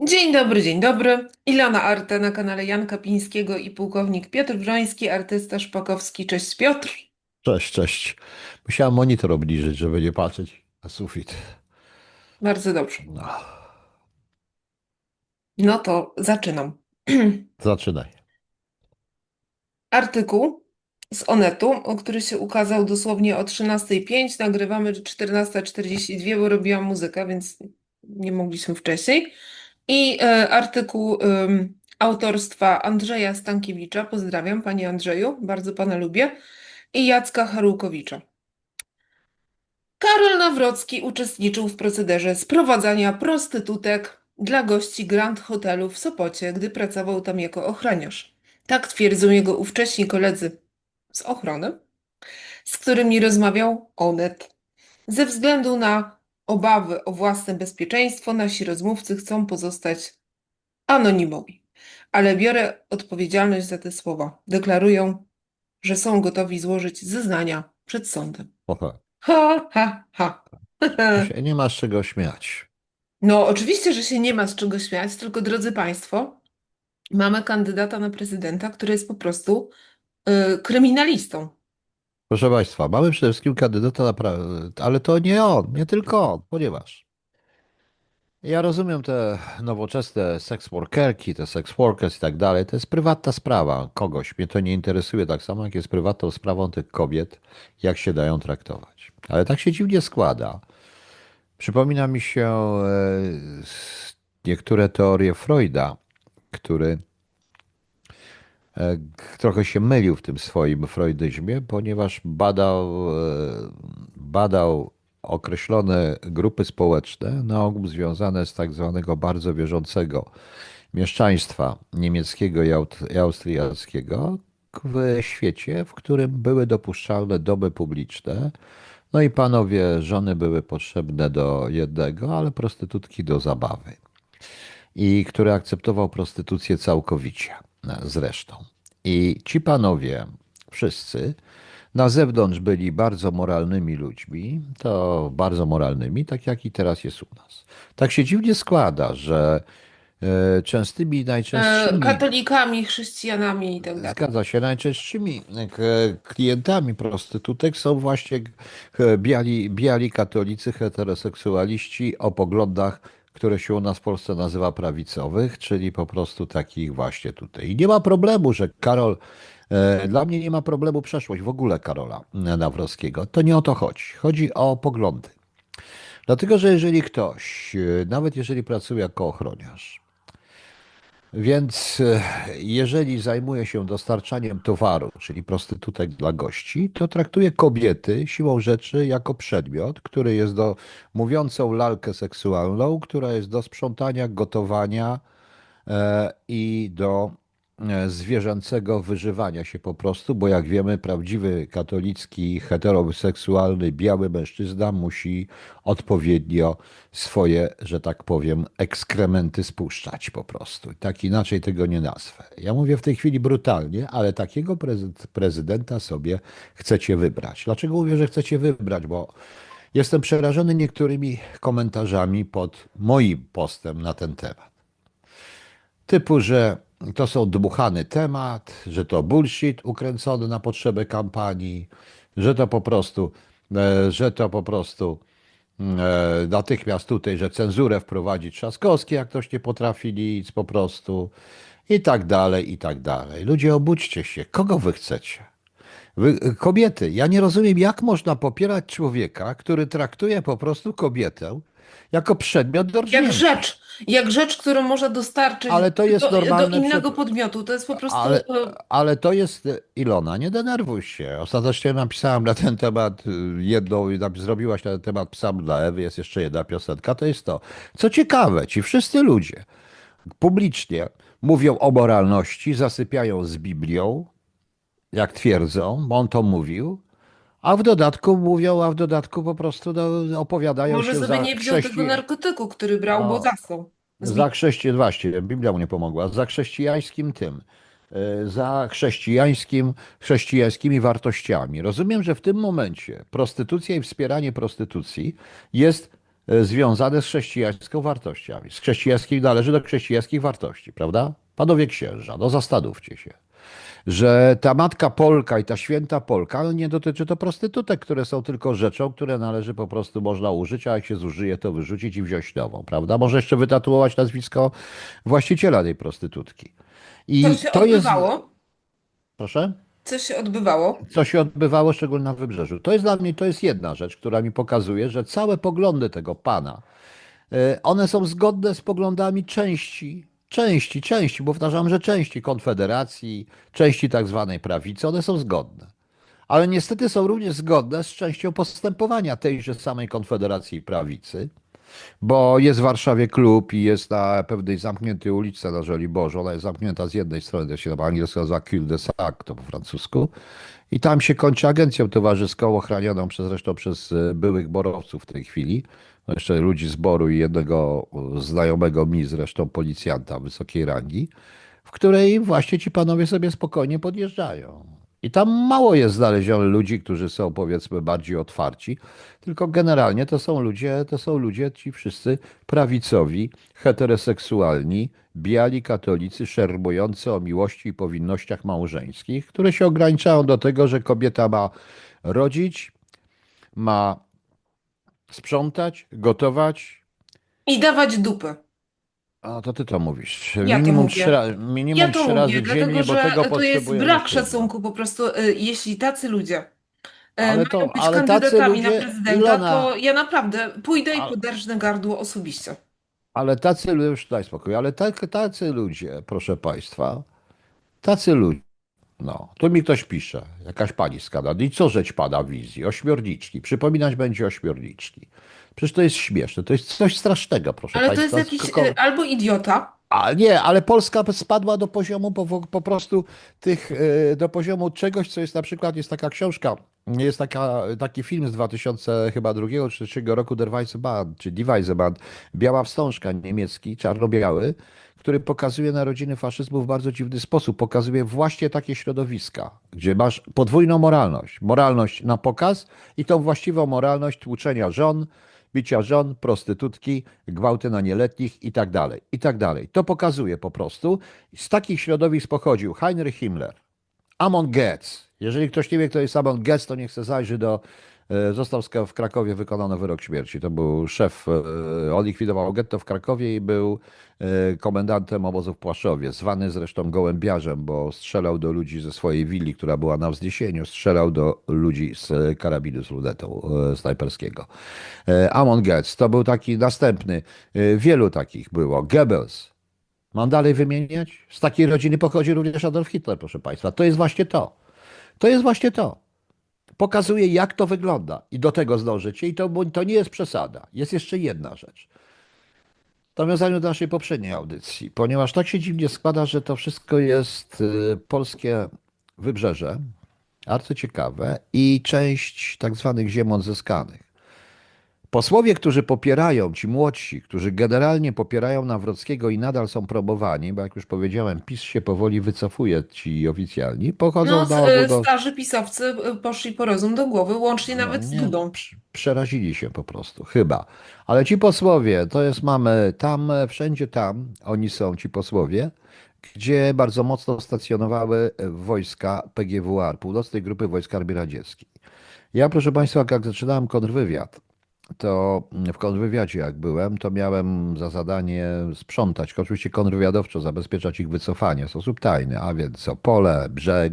Dzień dobry, dzień dobry. Ilona Arte na kanale Janka Pińskiego i pułkownik Piotr Wroński, artysta szpakowski. Cześć Piotr. Cześć, cześć. Musiałem monitor obniżyć, żeby nie patrzeć na sufit. Bardzo dobrze. No, No to zaczynam. zaczynaj. Artykuł z Onetu, który się ukazał dosłownie o 13.05. Nagrywamy 14.42, bo robiłam muzykę, więc nie mogliśmy wcześniej. I e, artykuł autorstwa Andrzeja Stankiewicza. Pozdrawiam, panie Andrzeju, bardzo pana lubię. I Jacka Harłkowicza. Karol Nawrocki uczestniczył w procederze sprowadzania prostytutek dla gości Grand Hotelu w Sopocie, gdy pracował tam jako ochroniarz. Tak twierdzą jego ówcześni koledzy z ochrony, z którymi rozmawiał Onet. Ze względu na obawy o własne bezpieczeństwo, nasi rozmówcy chcą pozostać anonimowi. Ale biorę odpowiedzialność za te słowa. Deklarują, że są gotowi złożyć zeznania przed sądem. Oha. Ha, ha, ha. Nie masz czego śmiać. No, oczywiście, że się nie ma z czego śmiać, tylko drodzy Państwo, mamy kandydata na prezydenta, który jest po prostu y, kryminalistą. Proszę Państwa, mamy przede wszystkim kandydata na ale to nie on, nie tylko on, ponieważ ja rozumiem te nowoczesne seks workerki, te sex workers i tak dalej, to jest prywatna sprawa kogoś. Mnie to nie interesuje tak samo, jak jest prywatną sprawą tych kobiet, jak się dają traktować. Ale tak się dziwnie składa. Przypomina mi się e, niektóre teorie Freuda, który trochę się mylił w tym swoim freudyzmie, ponieważ badał, e, badał określone grupy społeczne, na ogół związane z tak zwanego bardzo wierzącego mieszczaństwa niemieckiego i austriackiego w świecie, w którym były dopuszczalne domy publiczne. No i panowie, żony były potrzebne do jednego, ale prostytutki do zabawy i który akceptował prostytucję całkowicie e, zresztą. I ci panowie, wszyscy, na zewnątrz byli bardzo moralnymi ludźmi, to bardzo moralnymi, tak jak i teraz jest u nas. Tak się dziwnie składa, że e, częstymi, E, najczęstszymi, katolikami, chrześcijanami i tak dalej. zgadza się, najczęstszymi e, klientami prostytutek są właśnie e, biali, biali katolicy, heteroseksualiści o poglądach, które się u nas w Polsce nazywa prawicowych, czyli po prostu takich właśnie tutaj. I nie ma problemu, że Karol, e, dla mnie nie ma problemu przeszłość w ogóle Karola Nawrockiego. To nie o to chodzi. Chodzi o poglądy. Dlatego, że jeżeli ktoś, e, nawet jeżeli pracuje jako ochroniarz, więc e, jeżeli zajmuje się dostarczaniem towaru, czyli prostytutek dla gości, to traktuje kobiety siłą rzeczy jako przedmiot, który jest do mówiącą lalkę seksualną, która jest do sprzątania, gotowania e, i do zwierzęcego wyżywania się po prostu, bo jak wiemy, prawdziwy katolicki, heteroseksualny, biały mężczyzna musi odpowiednio swoje, że tak powiem, ekskrementy spuszczać po prostu. Tak inaczej tego nie nazwę. Ja mówię w tej chwili brutalnie, ale takiego prezy- prezydenta sobie chcecie wybrać. Dlaczego mówię, że chcecie wybrać? Bo jestem przerażony niektórymi komentarzami pod moim postem na ten temat. Typu, że to są dmuchany temat, że to bullshit ukręcony na potrzeby kampanii, że to po prostu, e, że to po prostu e, natychmiast tutaj, że cenzurę wprowadzi Trzaskowski, jak ktoś nie potrafi nic po prostu i tak dalej, i tak dalej. Ludzie, obudźcie się. Kogo wy chcecie? Wy, kobiety. Ja nie rozumiem, jak można popierać człowieka, który traktuje po prostu kobietę jako przedmiot do Jak rzecz, jak rzecz, którą można dostarczyć Ale to jest do, do innego przed- podmiotu. To jest po prostu. Ale, e, ale to jest, Ilona, nie denerwuj się. Ostatecznie napisałem na ten temat y, jedną, zrobiłaś na ten temat Psam dla Ewy, jest jeszcze jedna piosenka, to jest to. Co ciekawe, ci wszyscy ludzie publicznie mówią o moralności, zasypiają z Biblią, jak twierdzą, bo on to mówił, a w dodatku mówią, a w dodatku po prostu no, opowiadają Może się sobie za nie wziął tego narkotyku, który brał, No. bo zasnął. za chrześcijan, właśnie, Biblia mu nie pomogła, za chrześcijańskim tym, e, za chrześcijańskim, chrześcijańskimi wartościami. Rozumiem, że w tym momencie prostytucja i wspieranie prostytucji jest e, związane z chrześcijańską wartościami. Z chrześcijańskich należy do chrześcijańskich wartości, prawda? Panowie księża, no zastanówcie się. Że ta matka Polka i ta święta Polka no nie dotyczy to prostytutek, które są tylko rzeczą, które należy po prostu można użyć, a jak się zużyje, to wyrzucić i wziąć nową, prawda? Może jeszcze wytatuować nazwisko właściciela tej prostytutki. I Co się to jest. odbywało? Proszę? Co się odbywało? co się odbywało szczególnie na wybrzeżu. To jest dla mnie to jest jedna rzecz, która mi pokazuje, że całe poglądy tego pana, e, one są zgodne z poglądami części, części, części, bo powtarzam, że części Konfederacji, części tak zwanej prawicy, one są zgodne. Ale niestety są również zgodne z częścią postępowania tejże samej Konfederacji prawicy, bo jest w Warszawie klub i jest na pewnej zamkniętej ulicy na Żoliborzu. Ona jest zamknięta z jednej strony, to się po angielsku nazywa Cul de Sac, to po francusku. I tam się kończy agencją towarzyską, ochronioną przez, zresztą przez e, byłych borowców w tej chwili. No jeszcze ludzi z boru i jednego e, znajomego mi, zresztą policjanta wysokiej rangi, w której właśnie ci panowie sobie spokojnie podjeżdżają. I tam mało jest znalezionych ludzi, którzy są powiedzmy bardziej otwarci, tylko generalnie to są ludzie, to są ludzie ci wszyscy prawicowi, heteroseksualni, biali katolicy szermujący o miłości i powinnościach małżeńskich, które się ograniczają do tego, że kobieta ma rodzić, ma sprzątać, gotować. I dawać dupę. A to ty to mówisz. Ja minimum trzy, ra- minimum Ja trzy razy mówię, dziennie, dlatego bo że tego to jest brak szacunku po prostu, y, jeśli tacy ludzie y, Ale to- mają być ale kandydatami na ludzie- prezydenta, Ilona- to ja naprawdę pójdę i poderżnę gardło osobiście. Ale tacy ludzie, już daj spokój, ale tak, tacy ludzie, proszę Państwa, tacy ludzie, no, tu mi ktoś pisze, jakaś pani z Kanady, i co rzecz pada wizji, ośmiorniczki, przypominać będzie ośmiorniczki. Przecież to jest śmieszne, to jest coś strasznego, proszę Ale to Państwa. jest jakiś y, albo idiota, a nie, ale Polska spadła do poziomu po, po prostu tych, e, do poziomu czegoś, co jest na przykład, jest taka książka, jest taka, taki film z 2000 chyba drugiego czy trzeciego roku Der Weiße Band, czy Die Weiße Band, Biała Wstążka niemiecki, czarno-biały, który pokazuje narodziny faszyzmu w bardzo dziwny sposób. Pokazuje właśnie takie środowiska, gdzie masz podwójną moralność. Moralność na pokaz i tą właściwą moralność tłuczenia żon, bicia żon, prostytutki, gwałty na nieletnich i tak dalej, i tak dalej. To pokazuje po prostu. Z takich środowisk pochodził Heinrich Himmler, Amon Goetz. Jeżeli ktoś nie wie, kto jest Amon Goetz, to niech se zajrzy do... e, Został w Krakowie wykonany wyrok śmierci. To był szef, e, on likwidował getto w Krakowie i był e, komendantem obozu w Płaszowie, zwany zresztą gołębiarzem, bo strzelał do ludzi ze swojej willi, która była na wzniesieniu, strzelał do ludzi z karabinu z lunetą snajperskiego. Amon Goetz to był taki następny, wielu takich było. Goebbels, Mam dalej wymieniać? Z takiej rodziny pochodzi również Adolf Hitler, proszę Państwa. To jest właśnie to. To jest właśnie to. Pokazuje, jak to wygląda. I do tego zdążycie. I to, to nie jest przesada. Jest jeszcze jedna rzecz. W nawiązaniu do naszej poprzedniej audycji, ponieważ tak się dziwnie składa, że to wszystko jest y, polskie wybrzeże, arcyciekawe i część tak zwanych ziem odzyskanych. Posłowie, którzy popierają, ci młodsi, którzy generalnie popierają Nawrockiego i nadal są probowani, bo jak już powiedziałem, PiS się powoli wycofuje, ci oficjalni, pochodzą no, do, s- y, do, starzy pisowcy y, poszli po rozum do głowy, łącznie no nawet z nie, Dudą. prz- Przerazili się po prostu, chyba. Ale ci posłowie, to jest, mamy tam, wszędzie tam, oni są, ci posłowie, gdzie bardzo mocno stacjonowały e, wojska PGWR, Północnej Grupy Wojsk Armii Radzieckiej. Ja, proszę Państwa, jak zaczynałem kontrwywiad, to w kontrwywiadzie jak byłem, to miałem za zadanie sprzątać, oczywiście kontrwywiadowczo zabezpieczać ich wycofanie w sposób tajny, a więc Opole, Brzeg,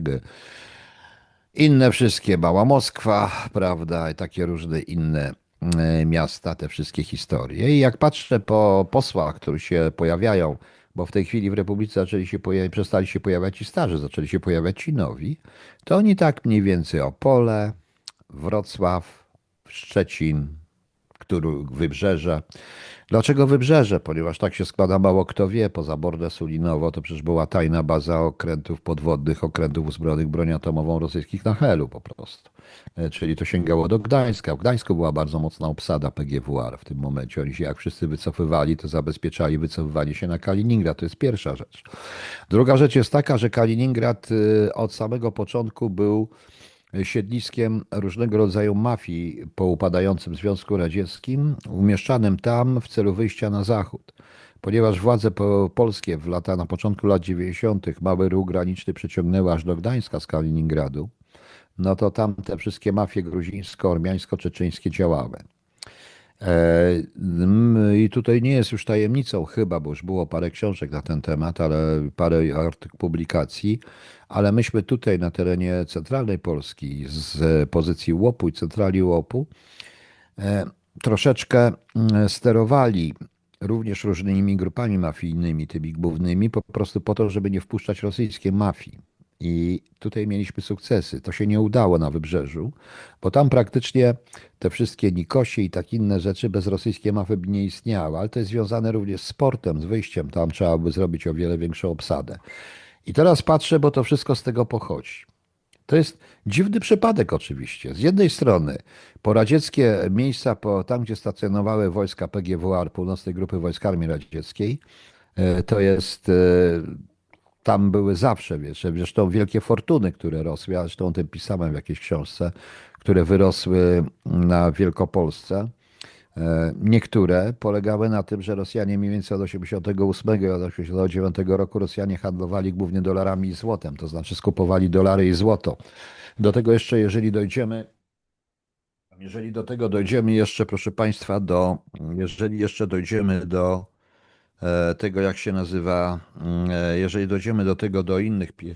inne wszystkie, Mała Moskwa, prawda, i takie różne inne e, miasta, te wszystkie historie. I jak patrzę po posłach, którzy się pojawiają, bo w tej chwili w Republice zaczęli się pojawiać, przestali się pojawiać ci starzy, zaczęli się pojawiać ci nowi, to oni tak mniej więcej Opole, Wrocław, Szczecin, który Wybrzeże. Dlaczego Wybrzeże? Ponieważ tak się składa, mało kto wie, poza Bordę Sulinowo to przecież była tajna baza okrętów podwodnych, okrętów uzbrojonych bronią atomową rosyjskich na Helu po prostu. E, Czyli to sięgało do Gdańska. W Gdańsku była bardzo mocna obsada PGWR w tym momencie. Oni się jak wszyscy wycofywali, to zabezpieczali wycofywanie się na Kaliningrad. To jest pierwsza rzecz. Druga rzecz jest taka, że Kaliningrad y, od samego początku był siedliskiem różnego rodzaju mafii po upadającym Związku Radzieckim, umieszczanym tam w celu wyjścia na zachód. Ponieważ władze po- polskie w lata, na początku lat 90. mały ruch graniczny przeciągnęły aż do Gdańska z Kaliningradu, no to tam te wszystkie mafie gruzińsko-ormiańsko-czeczeńskie działały. E, mm, I tutaj nie jest już tajemnicą chyba, bo już było parę książek na ten temat, ale parę publikacji, ale myśmy tutaj na terenie centralnej Polski z pozycji łopu i centrali łopu e, troszeczkę mm, sterowali również różnymi grupami mafijnymi, tymi głównymi, po prostu po to, żeby nie wpuszczać rosyjskiej mafii. I tutaj mieliśmy sukcesy. To się nie udało na wybrzeżu, bo tam praktycznie te wszystkie Nikosie i tak inne rzeczy bez rosyjskiej mafii by nie istniały, ale to jest związane również z sportem, z wyjściem. Tam trzeba by zrobić o wiele większą obsadę. I teraz patrzę, bo to wszystko z tego pochodzi. To jest dziwny przypadek oczywiście. Z jednej strony poradzieckie miejsca, po, tam gdzie stacjonowały wojska PGWR, Północnej Grupy Wojsk Armii Radzieckiej, e, to jest, e, tam były zawsze, wiesz, zresztą wielkie fortuny, które rosły, ja zresztą o tym pisałem w jakiejś książce, które wyrosły na Wielkopolsce. E, Niektóre polegały na tym, że Rosjanie mniej więcej od 88 i od 89 roku Rosjanie handlowali głównie dolarami i złotem, to znaczy skupowali dolary i złoto. Do tego jeszcze, jeżeli dojdziemy, jeżeli do tego dojdziemy jeszcze, proszę Państwa, do, jeżeli jeszcze dojdziemy do tego, jak się nazywa, mm, e, jeżeli dojdziemy do tego, do innych, pi-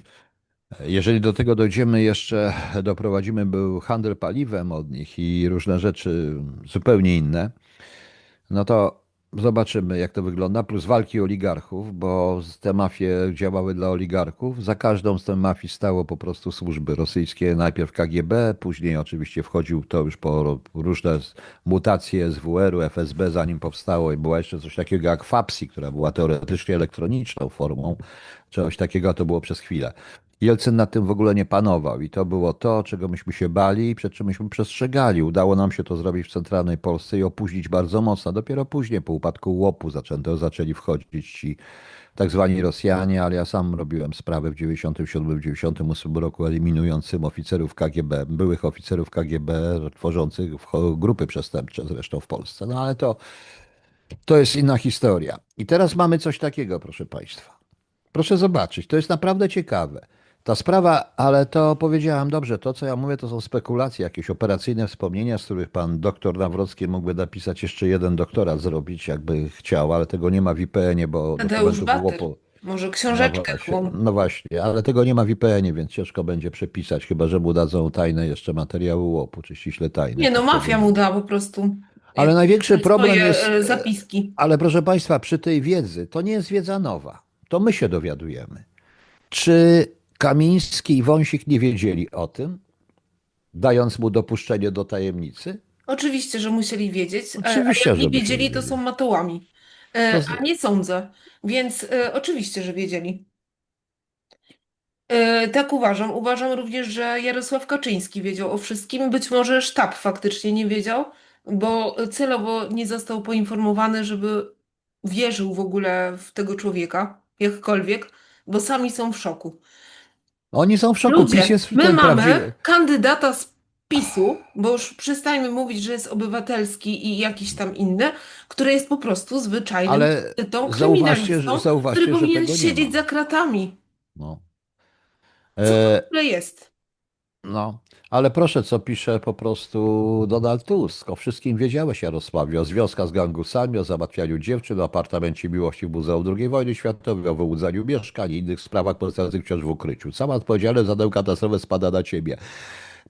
jeżeli do tego dojdziemy jeszcze, doprowadzimy był handel paliwem od nich i różne rzeczy zupełnie inne, no to zobaczymy, jak to wygląda. Plus walki oligarchów, bo te mafie działały dla oligarchów. Za każdą z tych mafii stało po prostu służby rosyjskie. Najpierw KGB, później oczywiście wchodził to już po różne mutacje SWR-u, FSB, zanim powstało i była jeszcze coś takiego jak FAPSI, która była teoretycznie elektroniczną formą czegoś takiego, a to było przez chwilę. Jelcyn nad tym w ogóle nie panował i to było to, czego myśmy się bali i przed czym myśmy przestrzegali. Udało nam się to zrobić w centralnej Polsce i opóźnić bardzo mocno. Dopiero później, po upadku łopu, zaczęto, zaczęli wchodzić ci tak zwani Rosjanie, ale ja sam robiłem sprawę w 97-98 roku eliminującym oficerów KGB, byłych oficerów KGB tworzących grupy przestępcze zresztą w Polsce. No ale to, to jest inna historia. I teraz mamy coś takiego, proszę Państwa. Proszę zobaczyć, to jest naprawdę ciekawe. Ta sprawa, ale to powiedziałem dobrze, to co ja mówię to są spekulacje, jakieś operacyjne wspomnienia, z których pan doktor Nawrocki mógłby napisać jeszcze jeden doktorat zrobić, jakby chciał, ale tego nie ma w IPN-ie, bo Tadeusz było po... Może No książeczkę właśnie, kłą. no właśnie, ale tego nie ma w IPN-ie, więc ciężko będzie przepisać, chyba że mu dadzą tajne jeszcze materiały łopu, czy ściśle tajne. Nie no, mafia mu da po prostu. Ale największy problem jest- e, zapiski. Ale proszę Państwa, przy tej wiedzy, to nie jest wiedza nowa. To my się dowiadujemy. Czy Kamiński i Wąsik nie wiedzieli o tym, dając mu dopuszczenie do tajemnicy? Oczywiście, że musieli wiedzieć. e, Oczywiście, a jak nie wiedzieli, to są matołami. E, A nie sądzę. Więc e, oczywiście, że wiedzieli. E, Tak uważam. Uważam również, że Jarosław Kaczyński wiedział o wszystkim. Być może sztab faktycznie nie wiedział, bo celowo nie został poinformowany, żeby wierzył w ogóle w tego człowieka, jakkolwiek, bo sami są w szoku. Oni są w szoku. Ludzie, PiS jest my mamy prawdziwy. kandydata z PiSu, bo już przestańmy mówić, że jest obywatelski i jakiś tam inny, który jest po prostu zwyczajnym Ale bandytą, zauważcie, kryminalistą, że, zauważcie, który powinien siedzieć za kratami. No. Co E, w ogóle jest? no. Ale proszę, co pisze po prostu Donald Tusk. O wszystkim wiedziałeś, Jarosławie. O związkach z gangusami, o załatwianiu dziewczyn, o apartamencie miłości w Muzeum II wojny światowej, o wyłudzaniu mieszkań i innych sprawach pozostających wciąż w ukryciu. Sama odpowiedzialność za tę katastrofę spada na ciebie.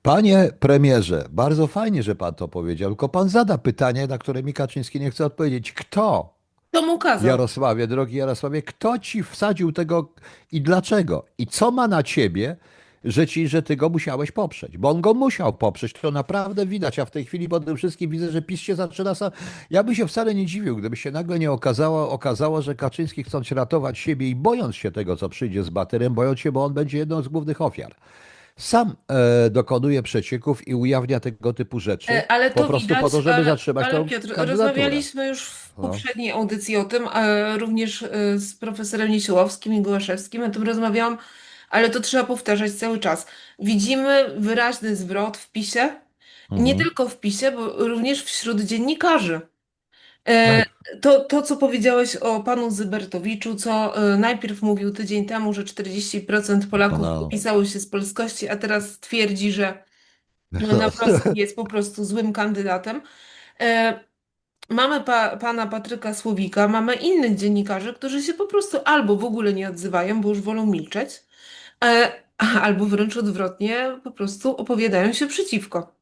Panie premierze, bardzo fajnie, że pan to powiedział, tylko pan zada pytanie, na które mi Kaczyński nie chce odpowiedzieć. Kto? To mu kazał. Jarosławie, drogi Jarosławie, kto ci wsadził tego i dlaczego? I co ma na ciebie, że ci, że ty go musiałeś poprzeć? Bo on go musiał poprzeć, to naprawdę widać. Ja w tej chwili po tym wszystkim widzę, że PiS się zaczyna sam. Ja bym się wcale nie dziwił, gdyby się nagle nie okazało, okazało, że Kaczyński chcąc ratować siebie i bojąc się tego, co przyjdzie z Batyrem, bojąc się, bo on będzie jedną z głównych ofiar. Sam e, dokonuje przecieków i ujawnia tego typu rzeczy. E, Ale po to prostu widać, po to, żeby ale, zatrzymać ale tą Piotr, rozmawialiśmy już w No. poprzedniej audycji o tym, e, również e, z profesorem Niesiołowskim i Gołaszewskim, o tym rozmawiałam, ale to trzeba powtarzać cały czas. Widzimy wyraźny zwrot w PiSie, nie Mhm. tylko w PiSie, bo również wśród dziennikarzy. E, Tak. To, to, co powiedziałeś o panu Zybertowiczu, co e, najpierw mówił tydzień temu, że 40% Polaków No. popisało się z polskości, a teraz twierdzi, że Nawrocki jest po prostu złym kandydatem. E, Mamy pa, pana Patryka Słowika, mamy innych dziennikarzy, którzy się po prostu albo w ogóle nie odzywają, bo już wolą milczeć, e, albo wręcz odwrotnie, po prostu opowiadają się przeciwko.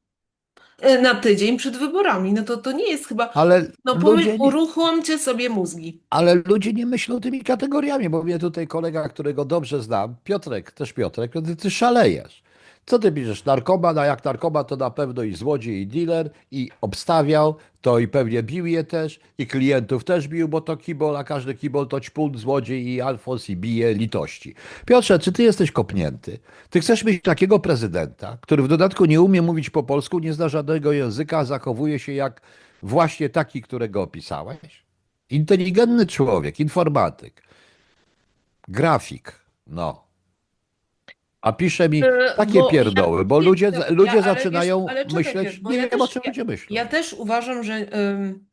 E, Na tydzień przed wyborami. No to, to nie jest chyba. Ale No ludzie pomyśl, nie, uruchomcie sobie mózgi. ale ludzie nie myślą tymi kategoriami, bo mnie tutaj kolega, którego dobrze znam, Piotrek, też Piotrek, ty, ty szalejesz. Co ty bierzesz? Narkoman, a jak narkoman to na pewno i złodziej, i dealer, i obstawiał, to i pewnie bił je też, i klientów też bił, bo to kibol, a każdy kibol to ćpun, złodziej i Alfons i bije litości. Piotrze, czy ty jesteś kopnięty? Ty chcesz mieć takiego prezydenta, który w dodatku nie umie mówić po polsku, nie zna żadnego języka, zachowuje się jak właśnie taki, którego opisałeś? Inteligentny człowiek, informatyk, grafik, no. A pisze mi E, takie bo pierdoły, ja- bo ludzie, ja- ludzie zaczynają wiesz, ale myśleć, nie wiem o też- czym ludzie myślą. Ja też uważam, że ym,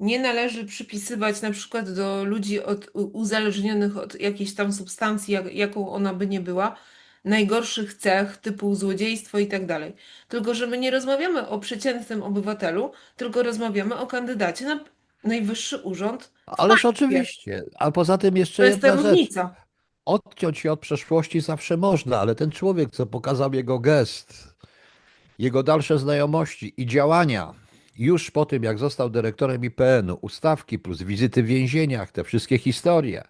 nie należy przypisywać na przykład do ludzi od, uzależnionych od jakiejś tam substancji, jak, jaką ona by nie była, najgorszych cech typu złodziejstwo i tak dalej. Tylko, że my nie rozmawiamy o przeciętnym obywatelu, tylko rozmawiamy o kandydacie na najwyższy urząd. Ależ oczywiście. A poza tym To jeszcze jest ta jedna rzecz. Odciąć się od przeszłości zawsze można, ale ten człowiek, co pokazał jego gest, jego dalsze znajomości i działania, już po tym, jak został dyrektorem IPN-u, ustawki plus wizyty w więzieniach, te wszystkie historie,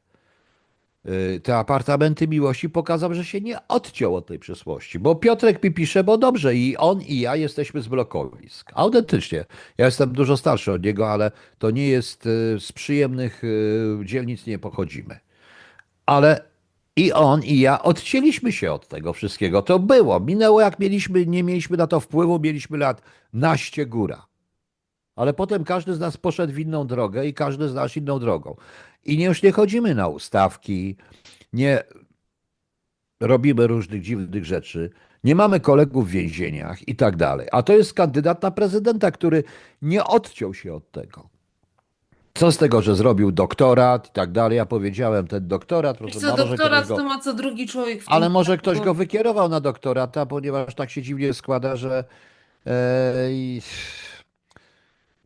yy, te apartamenty miłości, pokazał, że się nie odciął od tej przeszłości. Bo Piotrek mi pisze, bo dobrze, i on, i ja jesteśmy z blokowisk. Autentycznie. Ja jestem dużo starszy od niego, ale to nie jest yy, z przyjemnych yy, dzielnic nie pochodzimy ale i on, i ja odcięliśmy się od tego wszystkiego. To było. Minęło, jak mieliśmy, nie mieliśmy na to wpływu, mieliśmy lat naście góra. Ale potem każdy z nas poszedł w inną drogę i każdy z nas inną drogą. I nie, już nie chodzimy na ustawki, nie robimy różnych dziwnych rzeczy, nie mamy kolegów w więzieniach i tak dalej. A to jest kandydat na prezydenta, który nie odciął się od tego. Co z tego, że zrobił doktorat i tak dalej? Ja powiedziałem, ten doktorat, proszę co, może doktorat go, to ma co drugi człowiek w ale może ktoś go wykierował na doktorata, ponieważ tak się dziwnie składa, że e,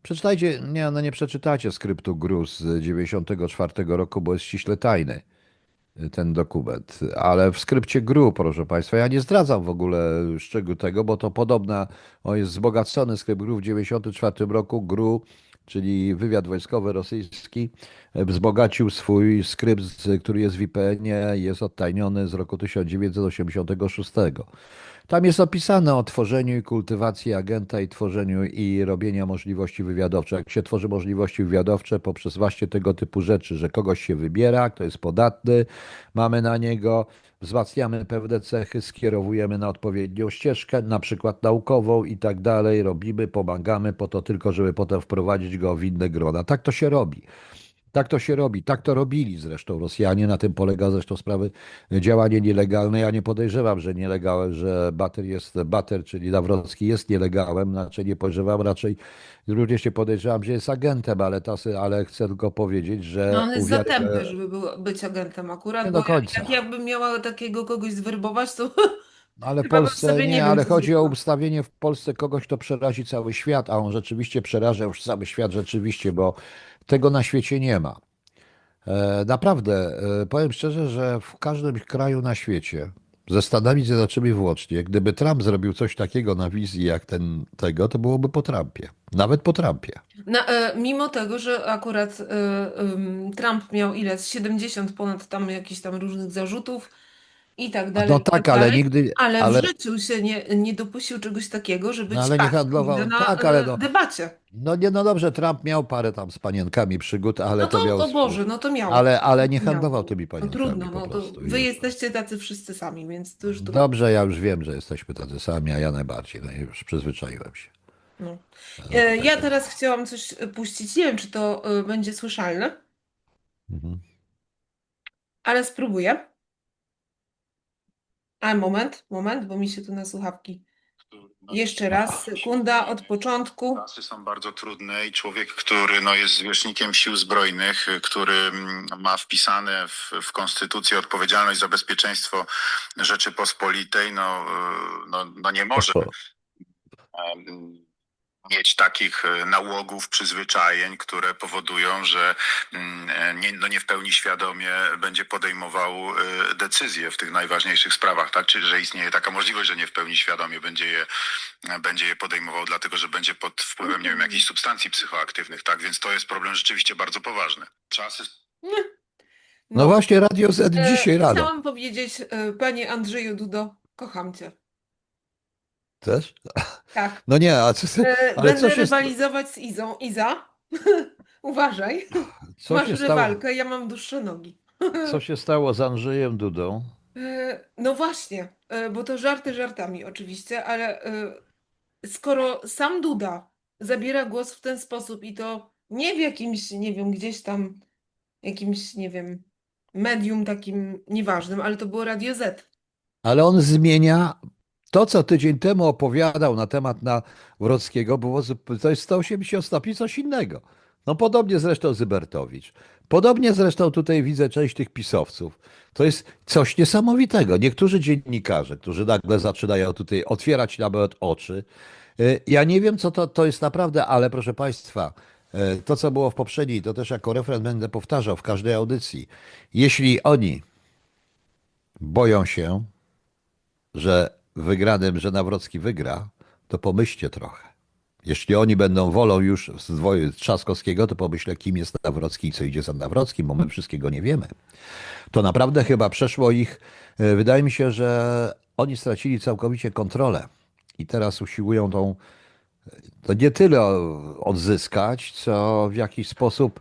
przeczytajcie, nie, no nie przeczytacie skryptu GRU z 94 roku, bo jest ściśle tajny e, ten dokument, ale w skrypcie GRU, proszę Państwa, ja nie zdradzam w ogóle szczegółu tego, bo to podobna, o jest wzbogacony skrypt GRU w 94 roku, GRU, czyli wywiad wojskowy rosyjski, e, wzbogacił swój skrypt, który jest w IPN-ie, jest odtajniony z roku 1986. Tam jest opisane o tworzeniu i kultywacji agenta i tworzeniu i robienia możliwości wywiadowczych. Jak się tworzy możliwości wywiadowcze poprzez właśnie tego typu rzeczy, że kogoś się wybiera, kto jest podatny, mamy na niego, wzmacniamy pewne cechy, skierowujemy na odpowiednią ścieżkę, na przykład naukową i tak dalej, robimy, pomagamy po to tylko, żeby potem wprowadzić go w inne grona. Tak to się robi. Tak to się robi, tak to robili zresztą Rosjanie, na tym polega zresztą sprawy działanie nielegalne. Ja nie podejrzewam, że nielegalne, że Bater jest, Bater, czyli Nawrocki jest nielegalem, znaczy nie podejrzewam, raczej również nie podejrzewam, że jest agentem, ale, tasy, ale chcę tylko powiedzieć, że No on jest za uwiar- tępy, żeby był, być agentem akurat, Nie do końca. jak ja bym miała takiego kogoś zwerbować, to Ale Chyba Polsce nie nie, ale chodzi o ustawienie w Polsce kogoś, kto przerazi cały świat, a on rzeczywiście przeraża już cały świat rzeczywiście, bo tego na świecie nie ma. E, Naprawdę, e, powiem szczerze, że w każdym kraju na świecie, ze Stanami Zjednoczonymi włącznie, gdyby Trump zrobił coś takiego na wizji jak ten tego, to byłoby po Trumpie. Nawet po Trumpie. e, mimo tego, że akurat Trump miał ile? Z 70 ponad tam jakichś tam różnych zarzutów i tak dalej, No tak, tak ale dalej. nigdy, Ale ale, w życiu się nie, nie dopuścił czegoś takiego, żeby No ale nie handlował- na tak, ale no- debacie. no nie, no dobrze, Trump miał parę tam z panienkami przygód, ale No to to, miał, o Boże, no to miał. ale, ale nie Miał. handlował tymi No panienkami trudno, po no to wy jesteście tacy wszyscy sami, więc to już trudno. Dobrze, ja już wiem, że jesteśmy tacy sami, a ja najbardziej, no już przyzwyczaiłem się. No. E, Ja teraz chciałam coś e, puścić, nie wiem, czy to e, będzie słyszalne, Mhm. ale spróbuję. A moment, moment, bo mi się tu na słuchawki. No, Jeszcze raz, sekunda od początku. Czasy są bardzo trudne i człowiek, który no, jest zwierzchnikiem sił zbrojnych, który mm, ma wpisane w, w konstytucję odpowiedzialność za bezpieczeństwo Rzeczypospolitej, no, y, no, no nie może mieć takich e, nałogów, przyzwyczajeń, które powodują, że mm, e, nie, no nie w pełni świadomie będzie podejmował e, decyzje w tych najważniejszych sprawach, tak? Czy że istnieje taka możliwość, że nie w pełni świadomie będzie je, będzie je podejmował, dlatego że będzie pod wpływem, nie wiem, jakichś substancji psychoaktywnych, tak? Więc to jest problem rzeczywiście bardzo poważny. Czasy No właśnie, Radio Z e, dzisiaj rano. Chciałam powiedzieć, e, panie Andrzeju Dudo, kocham cię. Też? Tak. No nie, a co, E, ale Będę rywalizować z Izą. Iza, uważaj, co, masz się stało, rywalkę, ja mam dłuższe nogi. co się stało z Andrzejem Dudą? E, No właśnie, e, bo to żarty żartami oczywiście, ale skoro sam Duda zabiera głos w ten sposób i to nie w jakimś, nie wiem, gdzieś tam jakimś, nie wiem, medium takim nieważnym, ale to było Radio Z. Ale on zmienia to, co tydzień temu opowiadał na temat Nawrockiego, było, zup- to jest 180 stopni coś innego. No podobnie zresztą Zybertowicz. Podobnie zresztą tutaj widzę część tych pisowców. To jest coś niesamowitego. Niektórzy dziennikarze, którzy nagle zaczynają tutaj otwierać nawet oczy. Y, Ja nie wiem, co to, to jest naprawdę, ale proszę Państwa, y, to, co było w poprzedniej, to też jako referent będę powtarzał w każdej audycji. Jeśli oni boją się, że wygranym, że Nawrocki wygra, to pomyślcie trochę. Jeśli oni będą wolą już z Trzaskowskiego, to pomyślę, kim jest Nawrocki i co idzie za Nawrockim, bo my wszystkiego nie wiemy. To naprawdę chyba przeszło ich. e, Wydaje mi się, że oni stracili całkowicie kontrolę i teraz usiłują tą, to nie tyle odzyskać, co w jakiś sposób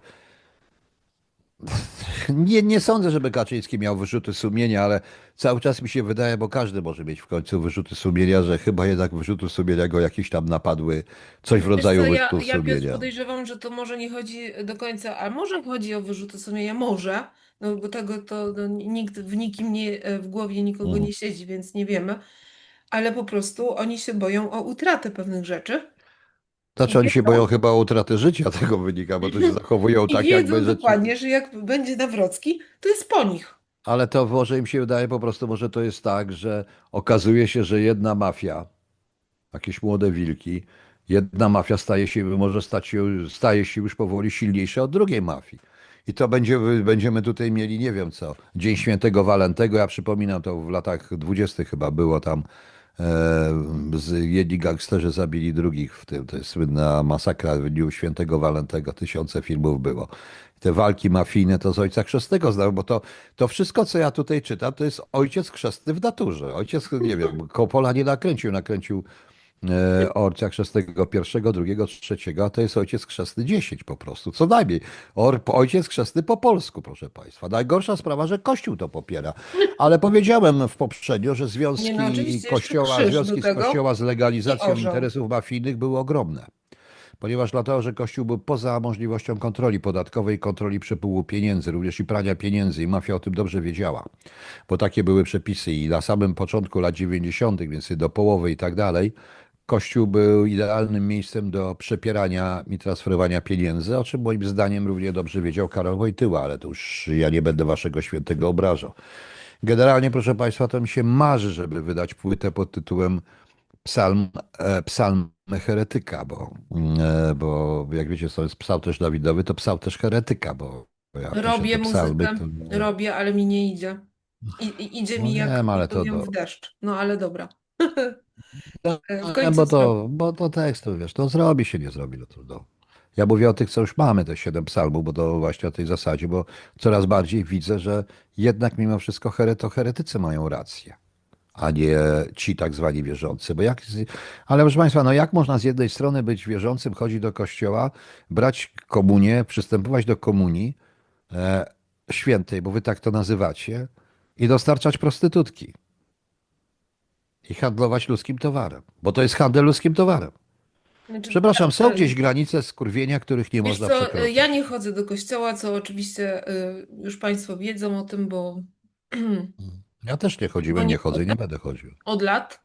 nie, nie sądzę, żeby Kaczyński miał wyrzuty sumienia, ale cały czas mi się wydaje, bo każdy może mieć w końcu wyrzuty sumienia, że chyba jednak wyrzuty sumienia go jakieś tam napadły, coś w Wiesz rodzaju co, ja, wyrzutów ja sumienia. podejrzewam, że to może nie chodzi do końca, a może chodzi o wyrzuty sumienia, może, no bo tego to no, nikt w nikim nie, e, w głowie nikogo Mhm. nie siedzi, więc nie wiemy, ale po prostu oni się boją o utratę pewnych rzeczy Znaczy oni się boją chyba o utratę życia, tego wynika, bo to się zachowują i tak wiedzą jakby dokładnie, że jak będzie Nawrocki, to jest po nich. Ale to może im się wydaje po prostu, może to jest tak, że okazuje się, że jedna mafia, jakieś młode wilki, jedna mafia staje się, może stać się, staje się już powoli silniejsza od drugiej mafii. I to będzie, będziemy tutaj mieli, nie wiem co, Dzień Świętego Walentego. Ja przypominam, to w latach dwudziestych chyba było tam, jedni gangsterzy zabili drugich w tym. To jest słynna masakra w dniu Świętego Walentego. Tysiące filmów było. Te walki mafijne to z Ojca Chrzestnego znam, bo to, to wszystko, co ja tutaj czytam, to jest Ojciec Chrzestny w naturze. Ojciec, nie wiem, Kopola nie nakręcił, nakręcił e, Ojca Chrzestnego pierwszego, drugiego, trzeciego, a to jest Ojciec Chrzestny 10 po prostu, co najmniej. Or, Ojciec Chrzestny po polsku, proszę Państwa. Najgorsza sprawa, że Kościół to popiera. Ale powiedziałem w poprzednio, że związki no Kościoła, związki z Kościoła z legalizacją interesów mafijnych były ogromne. Ponieważ dlatego, że Kościół był poza możliwością kontroli podatkowej, kontroli przepływu pieniędzy, również i prania pieniędzy i mafia o tym dobrze wiedziała, bo takie były przepisy i na samym początku lat 90., więc do połowy i tak dalej, Kościół był idealnym miejscem do przepierania i transferowania pieniędzy, o czym moim zdaniem równie dobrze wiedział Karol Wojtyła, ale to już ja nie będę waszego świętego obrażał. Generalnie, proszę Państwa, to mi się marzy, żeby wydać płytę pod tytułem Psalm, e, psalm heretyka, bo, e, bo jak wiecie, to jest psał też Dawidowy, to psał też heretyka, bo ja Robię muzykę, to- robię, ale mi nie idzie. I, idzie No mi jak wiem, ale to do- w deszcz. No ale dobra. No, końcu bo to, bo to tekstu, wiesz, to zrobi się, nie zrobi, no trudno. Ja mówię o tych, co już mamy, te siedem psalmów, bo to właśnie o tej zasadzie, bo coraz bardziej widzę, że jednak mimo wszystko here, to heretycy mają rację, a nie ci tak zwani wierzący. Bo jak, ale proszę Państwa, no jak można z jednej strony być wierzącym, chodzić do kościoła, brać komunię, przystępować do komunii e, świętej, bo wy tak to nazywacie, i dostarczać prostytutki i handlować ludzkim towarem, bo to jest handel ludzkim towarem. Znaczy, Przepraszam, są tak, gdzieś granice skurwienia, których nie można co, przekroczyć. ja nie chodzę do kościoła, co oczywiście y, już Państwo wiedzą o tym, bo Ja też nie chodziłem, nie chodzę i nie będę chodził. od lat.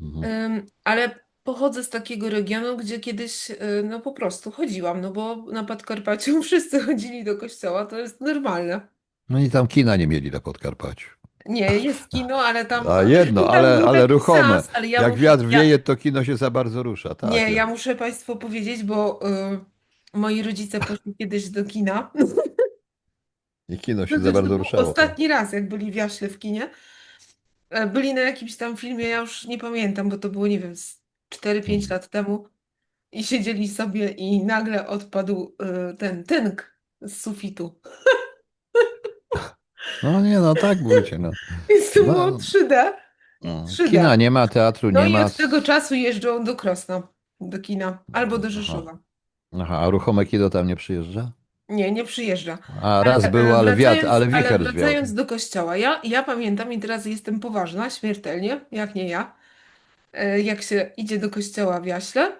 Mhm. Ale pochodzę z takiego regionu, gdzie kiedyś y, no po prostu chodziłam, no bo na Podkarpaciu wszyscy chodzili do kościoła, to jest normalne. No i tam kina nie mieli na Podkarpaciu. Nie, jest kino, ale tam, A jedno, tam ale, ale ruchome. ale ja Jak muszę, wiatr ja, wieje, to kino się za bardzo rusza. Tak, nie, ja ja. muszę Państwu powiedzieć, bo y, moi rodzice poszli kiedyś do kina. I kino się za też bardzo ruszało. Ostatni raz, jak byli w Jaśle w kinie. E, Byli na jakimś tam filmie, ja już nie pamiętam, bo to było, nie wiem, z 4-5 Mhm. lat temu. I siedzieli sobie i nagle odpadł y, ten tynk z sufitu. No nie, no tak mówicie. No. Więc to było No. 3D. No. 3D. Kina nie ma, teatru No nie i ma. od tego czasu jeżdżą do Krosna, do kina, albo do. Rzeszowa. Aha, a ruchome kino tam nie przyjeżdża? Nie, nie przyjeżdża. A raz Ale, było, e, ale wiatr, ale ale wicher zwiał. wracając do kościoła, ja, ja pamiętam i teraz jestem poważna, śmiertelnie, jak nie ja, e, jak się idzie do kościoła w Jaśle,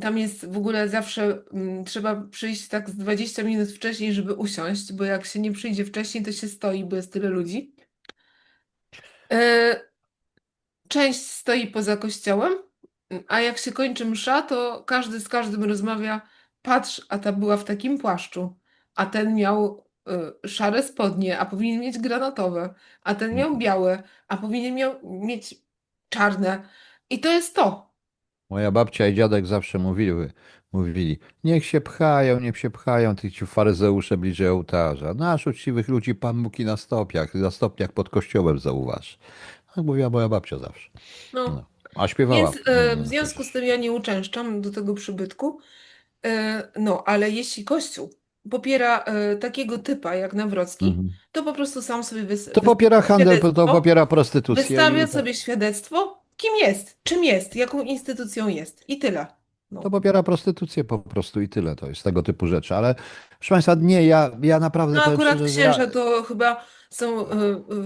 tam jest w ogóle zawsze, mm, trzeba przyjść tak z 20 minut wcześniej, żeby usiąść, bo jak się nie przyjdzie wcześniej, to się stoi, bo jest tyle ludzi. E, Część stoi poza kościołem, a jak się kończy msza, to każdy z każdym rozmawia. Patrz, a ta była w takim płaszczu, a ten miał y, szare spodnie, a powinien mieć granatowe, a ten miał białe, a powinien miał mieć czarne. I to jest to. Moja babcia i dziadek zawsze mówiły, mówili, niech się pchają, niech się pchają, tych ci faryzeusze bliżej ołtarza. Nasz uczciwych ludzi Pan Bóg i na stopniach, na stopniach pod kościołem zauważ. Tak mówiła moja babcia zawsze. No. No. A śpiewała. Więc e, mm, w związku z tym ja nie uczęszczam do tego przybytku. E, No, ale jeśli Kościół popiera e, takiego typa jak Nawrocki, Mhm. to po prostu sam sobie wys To popiera handel, to popiera prostytucję. Wystawia i tak. sobie świadectwo, kim jest, czym jest, jaką instytucją jest i tyle. No. To popiera prostytucję po prostu i tyle. To jest tego typu rzeczy. Ale proszę Państwa, nie, ja, ja naprawdę No akurat szczerze, że ja, księża to chyba są e,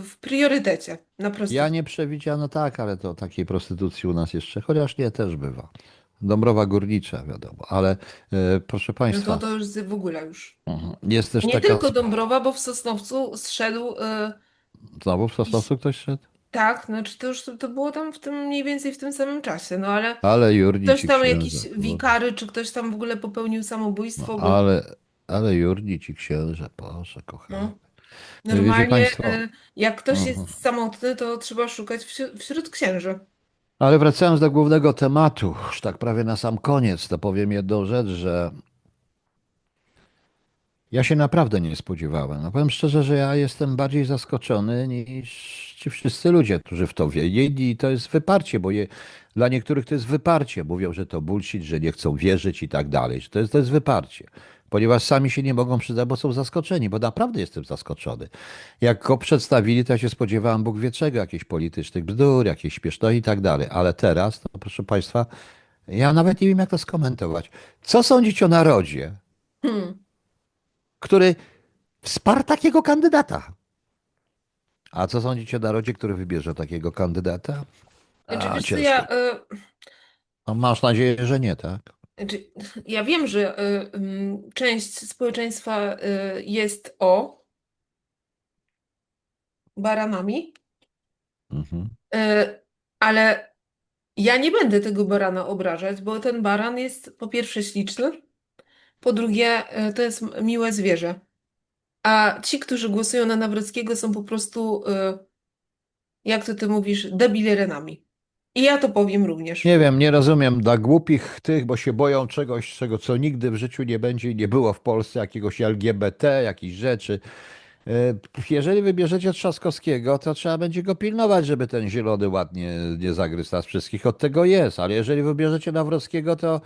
w priorytecie na prostytucję. ja nie przewidziano tak, ale to takiej prostytucji u nas jeszcze, chociaż nie, też bywa. Dąbrowa Górnicza, wiadomo, ale e, proszę No Państwa, to, to już w ogóle już. mhm, jest też Nie taka... tylko Dąbrowa, bo w Sosnowcu zszedł, e, Znowu w Sosnowcu ktoś szedł? Tak, znaczy to już to było tam w tym mniej więcej w tym samym czasie, no ale Ale Jurnić ktoś tam księża. jakiś no, wikary, czy ktoś tam w ogóle popełnił samobójstwo, No, bo ale, ale Jurnić i księża, proszę, kochany. No. Wiecie normalnie państwo- e, jak ktoś Mhm. jest samotny, to trzeba szukać wśród, wśród księży. Ale wracając do głównego tematu, już tak prawie na sam koniec, to powiem jedną rzecz, że ja się naprawdę nie spodziewałem. No powiem szczerze, że ja jestem bardziej zaskoczony niż ci wszyscy ludzie, którzy w to wierzyli. I to jest wyparcie, bo je, dla niektórych to jest wyparcie. Mówią, że to bullshit, że nie chcą wierzyć i tak dalej. To jest, to jest wyparcie. Ponieważ sami się nie mogą przyznać, bo są zaskoczeni, bo naprawdę jestem zaskoczony. Jak go przedstawili, to ja się spodziewałem Bóg wie czego, jakichś politycznych bzdur, jakiejś śpieszności i tak dalej. Ale teraz, no proszę Państwa, ja nawet nie wiem, jak to skomentować. Co sądzić o narodzie, Hmm. Który wsparł takiego kandydata? A co sądzić o narodzie, który wybierze takiego kandydata? Znaczy, A, ja, e, No, masz nadzieję, że nie, tak? znaczy, ja wiem, że e, mm, część społeczeństwa e, jest o baranami, Mhm. e, ale ja nie będę tego barana obrażać, bo ten baran jest po pierwsze śliczny, po drugie e, to jest miłe zwierzę. A ci, którzy głosują na Nawrockiego są po prostu, e, jak to ty mówisz, debilerenami. I ja to powiem również. Nie wiem, nie rozumiem dla głupich tych, bo się boją czegoś, czego co nigdy w życiu nie będzie i nie było w Polsce, jakiegoś LGBT, jakichś rzeczy. E, Jeżeli wybierzecie Trzaskowskiego, to trzeba będzie go pilnować, żeby ten zielony ładnie nie zagryzł nas wszystkich. Od tego jest, ale jeżeli wybierzecie Nawrockiego, to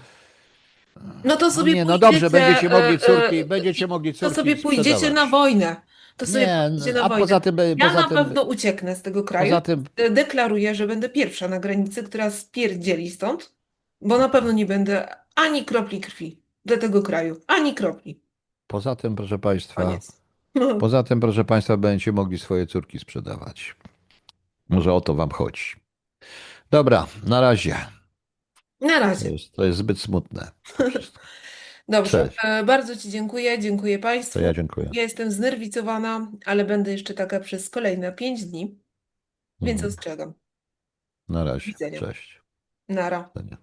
No to sobie nie, no pójdziecie, dobrze, będziecie mogli curki, e, będziecie mogli To córki sobie pójdziecie sprzedawać. na wojnę. To sobie Nie, pójdziecie na a wojnę. poza tym, Ja poza na tym, pewno ucieknę z tego kraju. poza tym E, Deklaruję, że będę pierwsza na granicy, która spierdzieli stąd, bo na pewno nie będę ani kropli krwi dla tego kraju. Ani kropli. Poza tym, proszę Państwa, Koniec. poza tym, proszę Państwa, będziecie mogli swoje córki sprzedawać. Może o to Wam chodzi. Dobra, na razie. Na To razie. jest, to jest zbyt smutne. to. Dobrze, Cześć. e, bardzo Ci dziękuję, dziękuję Państwu. To ja dziękuję. Ja jestem znerwicowana, ale będę jeszcze taka przez kolejne pięć dni, więc Mhm. ostrzegam. Na razie. widzenia. Cześć. Nara. Widzenia.